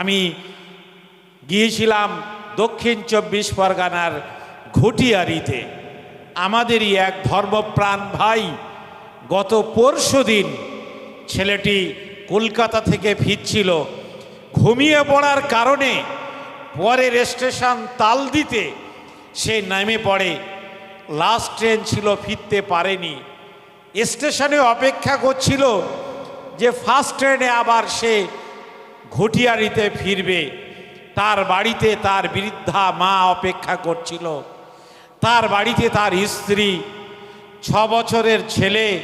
আমি গিয়েছিলাম দক্ষিণ চব্বিশ পরগনার ঘটিয়ারিতে। আমাদেরই এক ধর্মপ্রাণ ভাই গত পরশু দিন ছেলেটি কলকাতা থেকে ফিরছিল। ঘুমিয়ে পড়ার কারণে পরের স্টেশন তাল দিতে সে নেমে পড়ে। লাস্ট ট্রেন ছিল, ফিরতে পারেনি। স্টেশনে অপেক্ষা করছিল যে ফার্স্ট ট্রেনে আবার সে ঘটিয়ারিতে ফিরবে। তার বাড়িতে তার বৃদ্ধা মা অপেক্ষা করছিল। তার বাড়িতে তার স্ত্রী, ছ বছরের ছেলে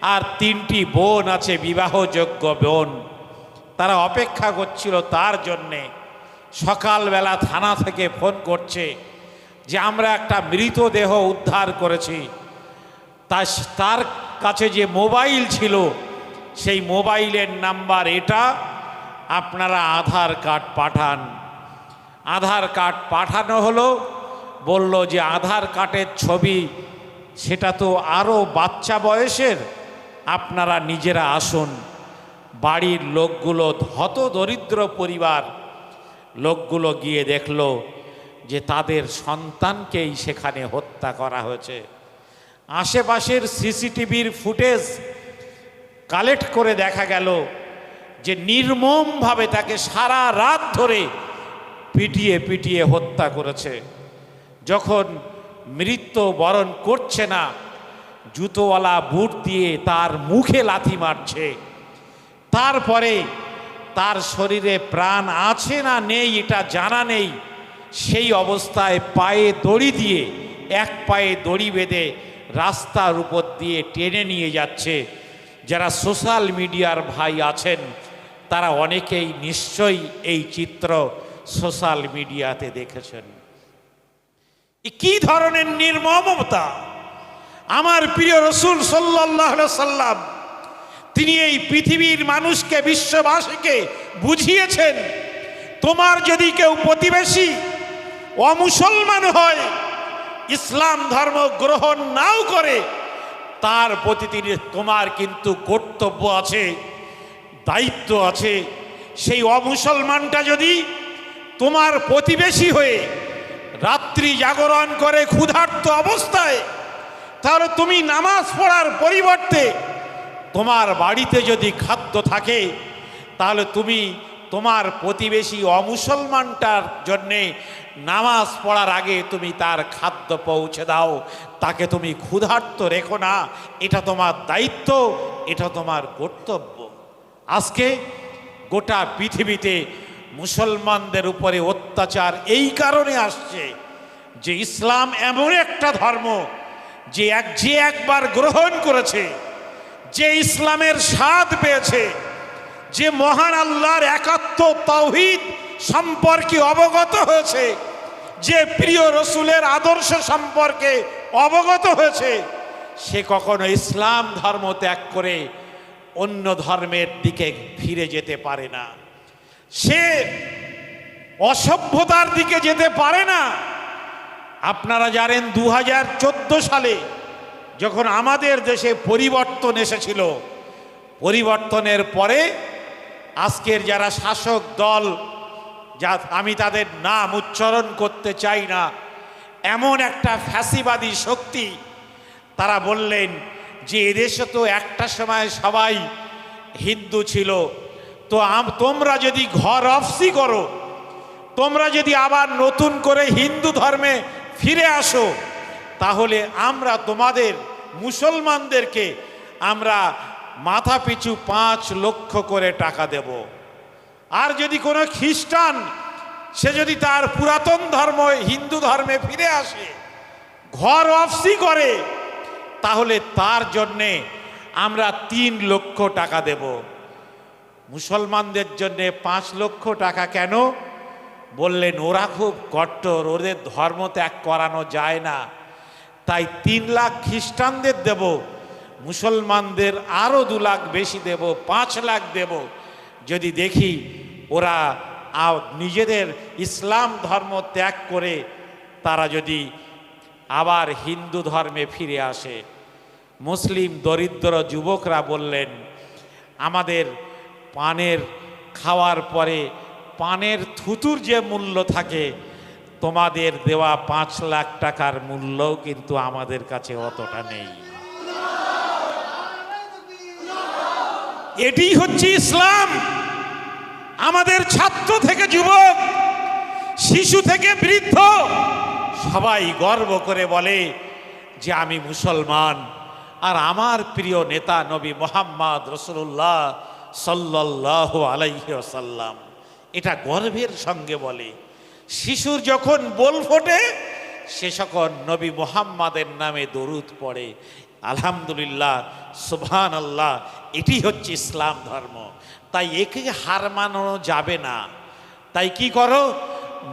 আর তিনটি বোন আছে, বিবাহযোগ্য বোন। তারা অপেক্ষা করছিল তার জন্যে। সকালবেলা থানা থেকে ফোন করছে যে, আমরা একটা মৃতদেহ উদ্ধার করেছি। তার কাছে যে মোবাইল ছিল, সেই মোবাইলের নাম্বার এটা আপনারা আধার কার্ড পাঠান। আধার কার্ড পাঠানো হলো, বলল যে আধার কার্ডের ছবি, সেটা তো আরও বাচ্চা বয়সের, আপনারা নিজেরা আসুন। বাড়ির লোকগুলো হত দরিদ্র পরিবার, লোকগুলো গিয়ে দেখল যে তাদের সন্তানকেই সেখানে হত্যা করা হয়েছে। আশেপাশের সিসিটিভির ফুটেজ কালেক্ট করে দেখা গেল যে নির্মমভাবে তাকে সারা রাত ধরে পিটিয়ে পিটিয়ে হত্যা করেছে। যখন মৃত্যু বরণ করছে না, জুতোওয়ালা বুট দিয়ে তার মুখে লাথি মারছে। তারপরে তার শরীরে প্রাণ আছে না নেই, এটা জানা নেই, সেই অবস্থায় পায়ে দড়ি দিয়ে, এক পায়ে দড়ি বেঁধে রাস্তার উপর দিয়ে টেনে নিয়ে যাচ্ছে। যারা সোশ্যাল মিডিয়ার ভাই আছেন তারা অনেকেই নিশ্চয়ই এই চিত্র সোশ্যাল মিডিয়াতে দেখেছেন। কি ধরনের নির্মমতা? আমার প্রিয় রসুল সাল্লাহ সাল্লাম তিনি এই পৃথিবীর মানুষকে, বিশ্ববাসীকে বুঝিয়েছেন, তোমার যদি কেউ প্রতিবেশী অমুসলমান হয়, ইসলাম ধর্ম গ্রহণ নাও করে, তার প্রতি তোমার কিন্তু কর্তব্য আছে। দায়িত্ব আছে। সেই অমুসলমানটা যদি তোমার প্রতিবেশী হয়ে রাত্রি জাগরণ করে ক্ষুধার্ত অবস্থায়, তাহলে তুমি নামাজ পড়ার পরিবর্তে তোমার বাড়িতে যদি খাদ্য থাকে, তাহলে তুমি তোমার প্রতিবেশী অমুসলমানটার জন্যে নামাজ পড়ার আগে তুমি তার খাদ্য পৌঁছে দাও। তাকে তুমি ক্ষুধার্ত রেখো না। এটা তোমার দায়িত্ব, এটা তোমার কর্তব্য। আজকে গোটা পৃথিবীতে মুসলমানদের উপরে অত্যাচার এই কারণে আসছে যে ইসলাম এমন একটা ধর্ম যে এক যে একবার গ্রহণ করেছে, যে ইসলামের স্বাদ পেয়েছে, যে মহান আল্লাহর একাত্ম তৌহিদ সম্পর্কে অবগত হয়েছে, যে প্রিয় রসুলের আদর্শ সম্পর্কে অবগত হয়েছে, সে কখনো ইসলাম ধর্ম ত্যাগ করে অন্য ধর্মের দিকে ফিরে যেতে পারে না। সে অসভ্যতার দিকে যেতে পারে না। আপনারা জানেন দু হাজার চোদ্দ সালে যখন আমাদের দেশে পরিবর্তন এসেছিল, পরিবর্তনের পরে আজকের যারা শাসক দল, যা আমি তাদের নাম উচ্চারণ করতে চাই না, এমন একটা ফ্যাসিবাদী শক্তি, তারা বললেন যে এদেশে তো একটা সময় সবাই হিন্দু ছিল, তো তোমরা যদি ঘর অফসি করো, তোমরা যদি আবার নতুন করে হিন্দু ধর্মে ফিরে আসো, তাহলে আমরা তোমাদের মুসলমানদেরকে আমরা মাথা পিছু পাঁচ লক্ষ করে টাকা দেব। আর যদি কোনো খ্রিস্টান, সে যদি তার পুরাতন ধর্ম, হিন্দু ধর্মে ফিরে আসে, ঘর অফসি করে তাহলে তার জন্যে আমরা তিন লক্ষ টাকা দেব। মুসলমানদের জন্যে পাঁচ লক্ষ টাকা কেন? বললেন, ওরা খুব কট্টর, ওদের ধর্ম ত্যাগ করানো যায় না। তাই তিন লাখ খ্রিস্টানদের দেব, মুসলমানদের আরও দু লাখ বেশি দেব, পাঁচ লাখ দেব। যদি দেখি ওরা নিজেদের ইসলাম ধর্ম ত্যাগ করে, তারা যদি আবার হিন্দু ধর্মে ফিরে আসে। মুসলিম দরিদ্র যুবকরা বললেন, আমাদের পানের খাওয়ার পরে পানের থুতুর যে মূল্য থাকে, তোমাদের দেওয়া পাঁচ লাখ টাকার মূল্যও কিন্তু আমাদের কাছে অতটা নেই। এটি হচ্ছে ইসলাম। আমাদের ছাত্র থেকে যুবক, শিশু থেকে বৃদ্ধ সবাই গর্ব করে বলে যে আমি মুসলমান। আর আমার প্রিয় নেতা নবী মোহাম্মদ রসুল্লাহ সাল্লাহ আলাইসাল্লাম এটা গর্বের সঙ্গে বলে। শিশুর যখন বোল ফোটে, সে সকল নবী মোহাম্মদের নামে দরুদ পড়ে। আলহামদুলিল্লাহ সুবহান আল্লাহ এটি হচ্ছে ইসলাম ধর্ম। তাই একে হার মানানো যাবে না। তাই কি করো?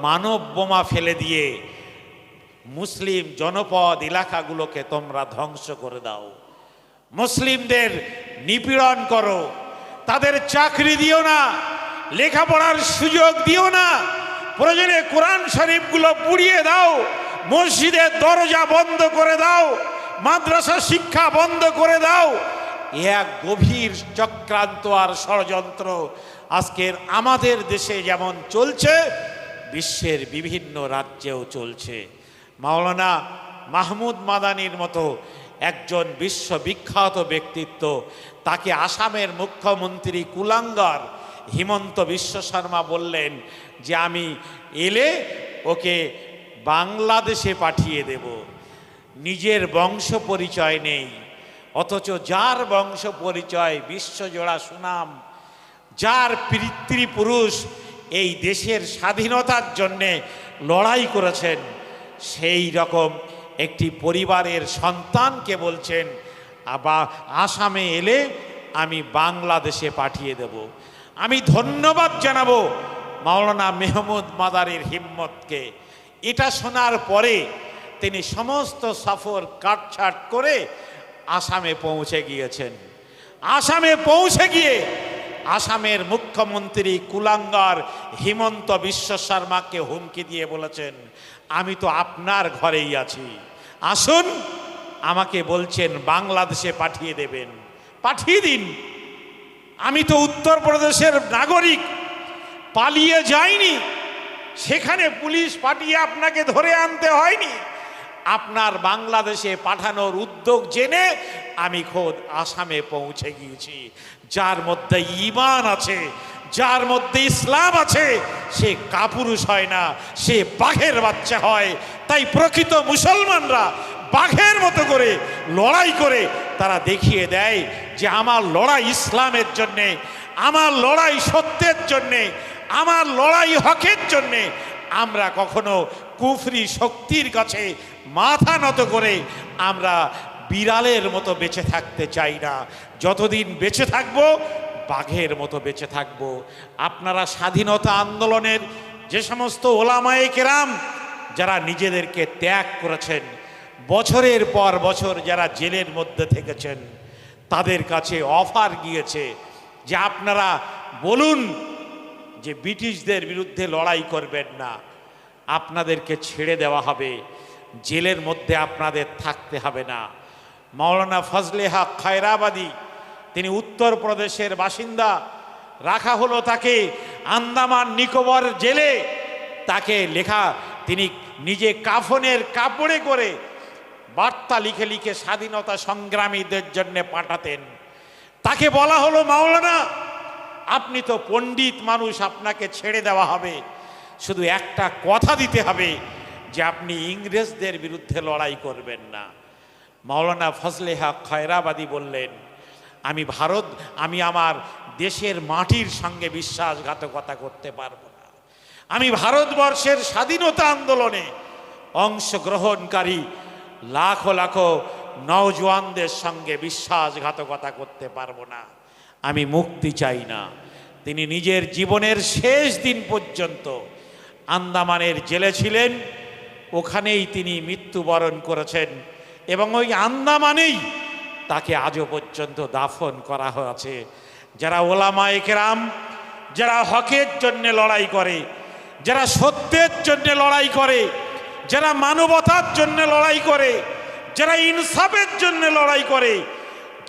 মানব বোমা ফেলে দিয়ে মুসলিম জনপদ এলাকাগুলোকে তোমরা ধ্বংস করে দাও। মুসলিমদের নিপীড়ন করো। তাদের চাকরি দিও না। লেখাপড়ার সুযোগ দিও না। প্রয়োজনে কোরআন শরীফগুলো পুড়িয়ে দাও। মসজিদের দরজা বন্ধ করে দাও। মাদ্রাসা শিক্ষা বন্ধ করে দাও। এক গভীর চক্রান্ত আর ষড়যন্ত্র আজকের আমাদের দেশে যেমন চলছে, বিশ্বের বিভিন্ন রাজ্যেও চলছে। মাওলানা মাহমুদ মাদানির মতো একজন বিশ্ববিখ্যাত ব্যক্তিত্ব, তাকে আসামের মুখ্যমন্ত্রী কুলাঙ্গার হিমন্ত বিশ্ব শর্মা বললেন যে, আমি এলে ওকে বাংলাদেশে পাঠিয়ে দেব। নিজের বংশ পরিচয় নেই, অথচ যার বংশ পরিচয় বিশ্বজোড়া সুনাম, যার পিতৃপুরুষ এই দেশের স্বাধীনতার জন্যে লড়াই করেছেন সেই রকম একটি পরিবারের সন্তানকে বলছেন আবার আসামে এলে আমি বাংলাদেশে পাঠিয়ে দেব। আমি ধন্যবাদ জানাব মাওলানা মেহমুদ মাদারের হিম্মতকে। এটা শোনার পরে তিনি সমস্ত সফর কাটছাট করে আসামে পৌঁছে গিয়েছেন। আসামে পৌঁছে গিয়ে আসামের মুখ্যমন্ত্রী কুলাঙ্গার হিমন্ত বিশ্ব শর্মাকে হুমকি দিয়ে বলেছেন আমি তো আপনার ঘরেই আছি। আসুন, আমাকে বলছেন, বাংলাদেশে পাঠিয়ে দেবেন। পাঠিয়ে দিন। আমি তো উত্তরপ্রদেশের নাগরিক। পালিয়ে যাইনি। সেখানে পুলিশ পাঠিয়ে আপনাকে ধরে আনতে হয়নি। আপনার বাংলাদেশে পাঠানোর উদ্যোগ জেনে আমি খোদ আসামে পৌঁছে গিয়েছি। যার মধ্যে ইমান আছে যার মধ্যে ইসলাম আছে, সে কাপুরুষ হয় না, সে বাঘের বাচ্চা হয়। তাই প্রকৃত মুসলমানরা বাঘের মতো করে লড়াই করে তারা দেখিয়ে দেয় যে আমার লড়াই ইসলামের জন্যে, আমার লড়াই সত্যের জন্যে, আমার লড়াই হকের জন্যে। আমরা কখনো কুফরি শক্তির কাছে মাথা নত করে আমরা বিড়ালের মতো বেঁচে থাকতে চাই না। যতদিন বেঁচে থাকব বাঘের মতো বেঁচে থাকব। আপনারা স্বাধীনতা আন্দোলনের যে সমস্ত ওলামায়ে কেরাম, যারা নিজেদেরকে ত্যাগ করেছেন, বছরের পর বছর যারা জেলের মধ্যে থেকেছেন, তাদের কাছে অফার গিয়েছে যে আপনারা বলুন যে ব্রিটিশদের বিরুদ্ধে লড়াই করবেন না, আপনাদেরকে ছেড়ে দেওয়া হবে, জেলের মধ্যে আপনাদের থাকতে হবে না। মাওলানা ফজলে হক খায়রাবাদী তিনি উত্তরপ্রদেশের বাসিন্দা। রাখা হলো তাকে আন্দামান নিকোবর জেলে। তাকে লেখা, তিনি নিজে কাফনের কাপড়ে করে বার্তা লিখে লিখে স্বাধীনতা সংগ্রামীদের জন্য পাঠাতেন। তাকে বলা হলো, মাওলানা, আপনি তো পণ্ডিত মানুষ, আপনাকে ছেড়ে দেওয়া হবে। শুধু একটা কথা দিতে হবে, যে আপনি ইংরেজদের বিরুদ্ধে লড়াই করবেন না। মাওলানা ফজলে হক খয়রাবাদী বললেন আমি ভারত, আমি আমার দেশের মাটির সঙ্গে বিশ্বাসঘাতকতা করতে পারব না। আমি ভারতবর্ষের স্বাধীনতা আন্দোলনে অংশগ্রহণকারী লাখো লাখো নওজোয়ানদের সঙ্গে বিশ্বাসঘাতকতা করতে পারব না। আমি মুক্তি চাই না। তিনি নিজের জীবনের শেষ দিন পর্যন্ত আন্দামানের জেলে ছিলেন। ওখানেই তিনি মৃত্যুবরণ করেছেন এবং ওই আন্দামানেই তাকে আজও পর্যন্ত দাফন করা হয়েছে। যারা ওলামা একরাম যারা হকের জন্য লড়াই করে, যারা সত্যের জন্য লড়াই করে, যারা মানবতার জন্য লড়াই করে, যারা ইনসাফের জন্য লড়াই করে,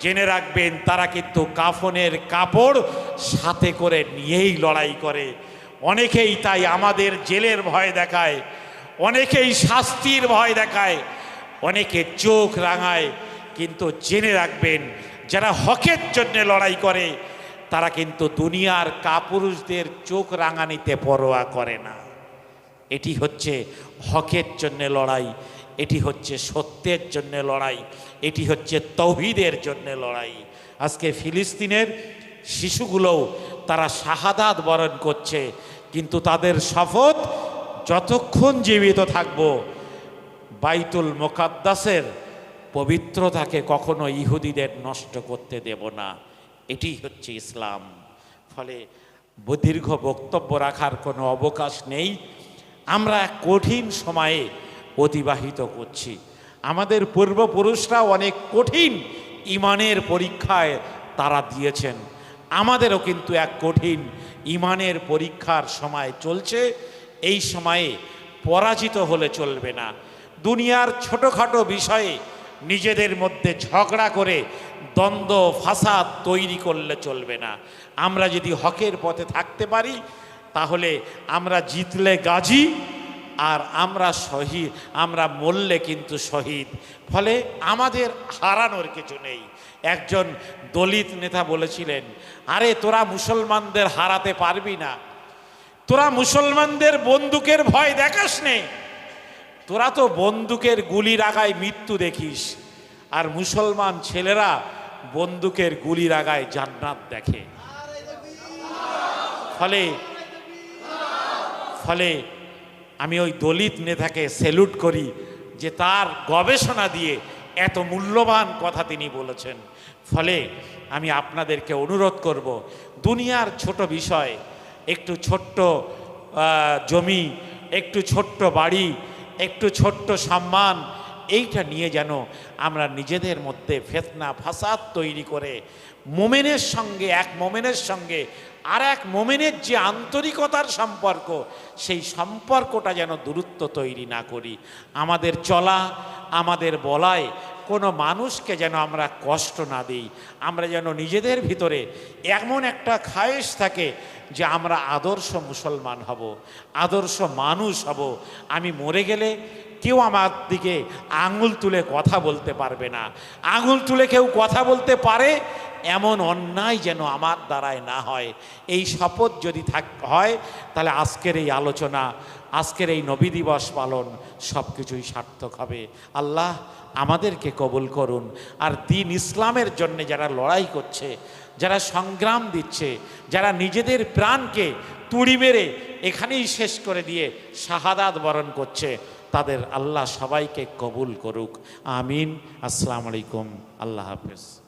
জেনে রাখবেন তারা কিন্তু কাফনের কাপড় সাথে করে নিয়েই লড়াই করে। অনেকেই তাই আমাদের জেলের ভয় দেখায়, অনেকেই শাস্তির ভয় দেখায়, অনেকে চোখ রাঙায় কিন্তু জেনে রাখবেন, যারা হকের জন্য লড়াই করে, তারা কিন্তু দুনিয়ার কাপুরুষদের চোখ রাঙানিতে পরোয়া করে না। এটি হচ্ছে হকের জন্য লড়াই, এটি হচ্ছে সত্যের জন্য লড়াই, এটি হচ্ছে তৌহিদের জন্য লড়াই। আজকে ফিলিস্তিনের শিশুগুলোও তারা শাহাদাত বরণ করছে, কিন্তু তাদের শপথ যতক্ষণ জীবিত থাকব, বাইতুল মোকাদ্দাসের পবিত্রতাকে কখনো ইহুদিদের নষ্ট করতে দেব না। এটি হচ্ছে ইসলাম। ফলে দীর্ঘ বক্তব্য রাখার কোনো অবকাশ নেই। আমরা কঠিন সময়ে অতিবাহিত করছি। আমাদের পূর্বপুরুষরা অনেক কঠিন ইমানের পরীক্ষায় তারা দিয়েছেন। আমাদেরও কিন্তু এক কঠিন ইমানের পরীক্ষার সময় চলছে। এই সময়ে পরাজিত হলে চলবে না। দুনিয়ার ছোটোখাটো বিষয়ে নিজেদের মধ্যে ঝগড়া করে দ্বন্দ্ব, ফাসাদ তৈরি করলে চলবে না। আমরা যদি হকের পথে থাকতে পারি, তাহলে আমরা জিতলে গাজী আর আমরা শহীদ, আমরা মরলে কিন্তু শহীদ। ফলে আমাদের হারানোর কিছু নেই। একজন দলিত নেতা বলেছিলেন, আরে, তোরা মুসলমানদের হারাতে পারবি না। তোরা মুসলমানদের বন্দুকের ভয় দেখাস নে। তোরা তো বন্দুকের গুলির আগায় মৃত্যু দেখিস, আর মুসলমান ছেলেরা বন্দুকের গুলির আগায় জান্নাত দেখে। ফলে ফলে আমি ওই দলিত নেতাকে স্যালুট করি যে তার গবেষণা দিয়ে এত মূল্যবান কথা তিনি বলেছেন। ফলে আমি আপনাদেরকে অনুরোধ করব, দুনিয়ার ছোট বিষয়, একটু ছোট্ট জমি, একটু ছোট্ট বাড়ি একটু ছোট্ট সম্মান, এইটা নিয়ে যেন আমরা নিজেদের মধ্যে ফেতনা, ফাসাদ তৈরি করে মোমেনের সঙ্গে, এক মোমেনের সঙ্গে, আর এক মোমেনের যে আন্তরিকতার সম্পর্ক, সেই সম্পর্কটা যেন দূরত্ব তৈরি না করি। আমাদের চলা, আমাদের বলায় কোনো মানুষকে যেন আমরা কষ্ট না দিই, আমরা যেন নিজেদের ভিতরে এমন একটা খায়েশ থাকে যে আমরা আদর্শ মুসলমান হব, আদর্শ মানুষ হব। আমি মরে গেলে কেউ আমার দিকে আঙুল তুলে কথা বলতে পারবে না। আঙুল তুলে কেউ কথা বলতে পারে, এমন অন্যায় যেন আমার দ্বারায় না হয়। এই শপথ যদি থাক, হয়, তাহলে আজকের এই আলোচনা, আজকের এই নবী দিবস পালন সব কিছুই সার্থক হবে। আল্লাহ আমাদেরকে কবুল করুন। আর দিন ইসলামের জন্য যারা লড়াই করছে, যারা সংগ্রাম দিচ্ছে, যারা নিজেদের প্রাণকে তুড়ি মেরে এখানেই শেষ করে দিয়ে শাহাদাত বরণ করছে তাদের আল্লাহ সবাইকে কবুল করুক। আমিন। আসসালামু আলাইকুম। আল্লাহ হাফেজ।